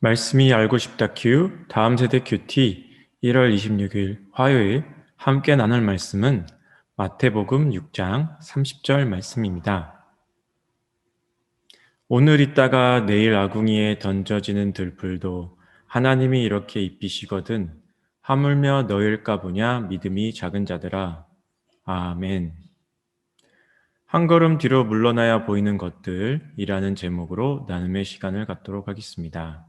말씀이 알고 싶다 큐 다음 세대 큐티 1월 26일 화요일 함께 나눌 말씀은 마태복음 6장 30절 말씀입니다. 오늘 있다가 내일 아궁이에 던져지는 들풀도 하나님이 이렇게 입히시거든 하물며 너일까 보냐 믿음이 작은 자들아 아멘. 한 걸음 뒤로 물러나야 보이는 것들이라는 제목으로 나눔의 시간을 갖도록 하겠습니다.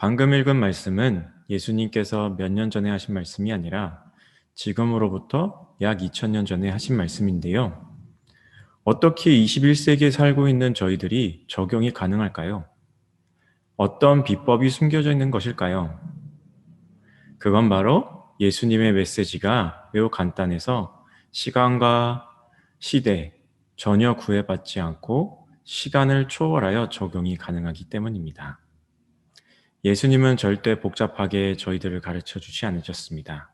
방금 읽은 말씀은 예수님께서 몇 년 전에 하신 말씀이 아니라 지금으로부터 약 2000년 전에 하신 말씀인데요. 어떻게 21세기에 살고 있는 저희들이 적용이 가능할까요? 어떤 비법이 숨겨져 있는 것일까요? 그건 바로 예수님의 메시지가 매우 간단해서 시간과 시대 전혀 구애받지 않고 시간을 초월하여 적용이 가능하기 때문입니다. 예수님은 절대 복잡하게 저희들을 가르쳐 주지 않으셨습니다.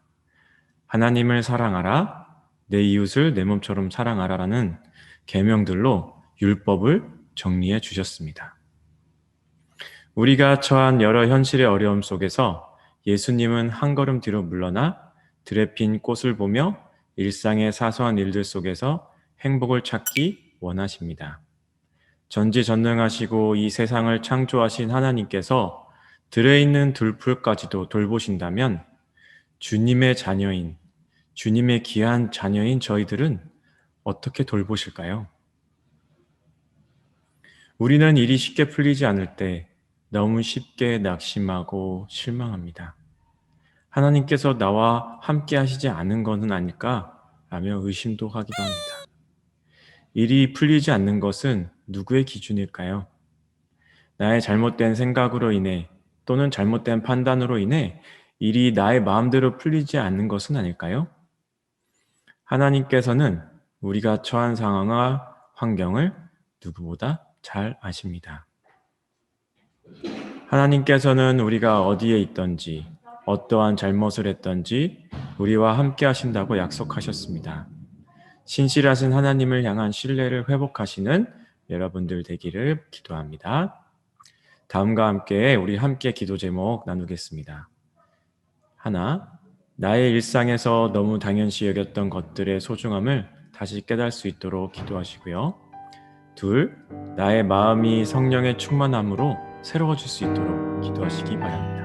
하나님을 사랑하라, 내 이웃을 내 몸처럼 사랑하라라는 계명들로 율법을 정리해 주셨습니다. 우리가 처한 여러 현실의 어려움 속에서 예수님은 한 걸음 뒤로 물러나 들에 핀 꽃을 보며 일상의 사소한 일들 속에서 행복을 찾기 원하십니다. 전지전능하시고 이 세상을 창조하신 하나님께서 들에 있는 들풀까지도 돌보신다면 주님의 자녀인, 주님의 귀한 자녀인 저희들은 어떻게 돌보실까요? 우리는 일이 쉽게 풀리지 않을 때 너무 쉽게 낙심하고 실망합니다. 하나님께서 나와 함께 하시지 않은 것은 아닐까? 라며 의심도 하기도 합니다. 일이 풀리지 않는 것은 누구의 기준일까요? 나의 잘못된 생각으로 인해 또는 잘못된 판단으로 인해 일이 나의 마음대로 풀리지 않는 것은 아닐까요? 하나님께서는 우리가 처한 상황과 환경을 누구보다 잘 아십니다. 하나님께서는 우리가 어디에 있던지, 어떠한 잘못을 했던지 우리와 함께 하신다고 약속하셨습니다. 신실하신 하나님을 향한 신뢰를 회복하시는 여러분들 되기를 기도합니다. 다음과 함께 우리 함께 기도 제목 나누겠습니다. 하나, 나의 일상에서 너무 당연시 여겼던 것들의 소중함을 다시 깨달을 수 있도록 기도하시고요. 둘, 나의 마음이 성령의 충만함으로 새로워질 수 있도록 기도하시기 바랍니다.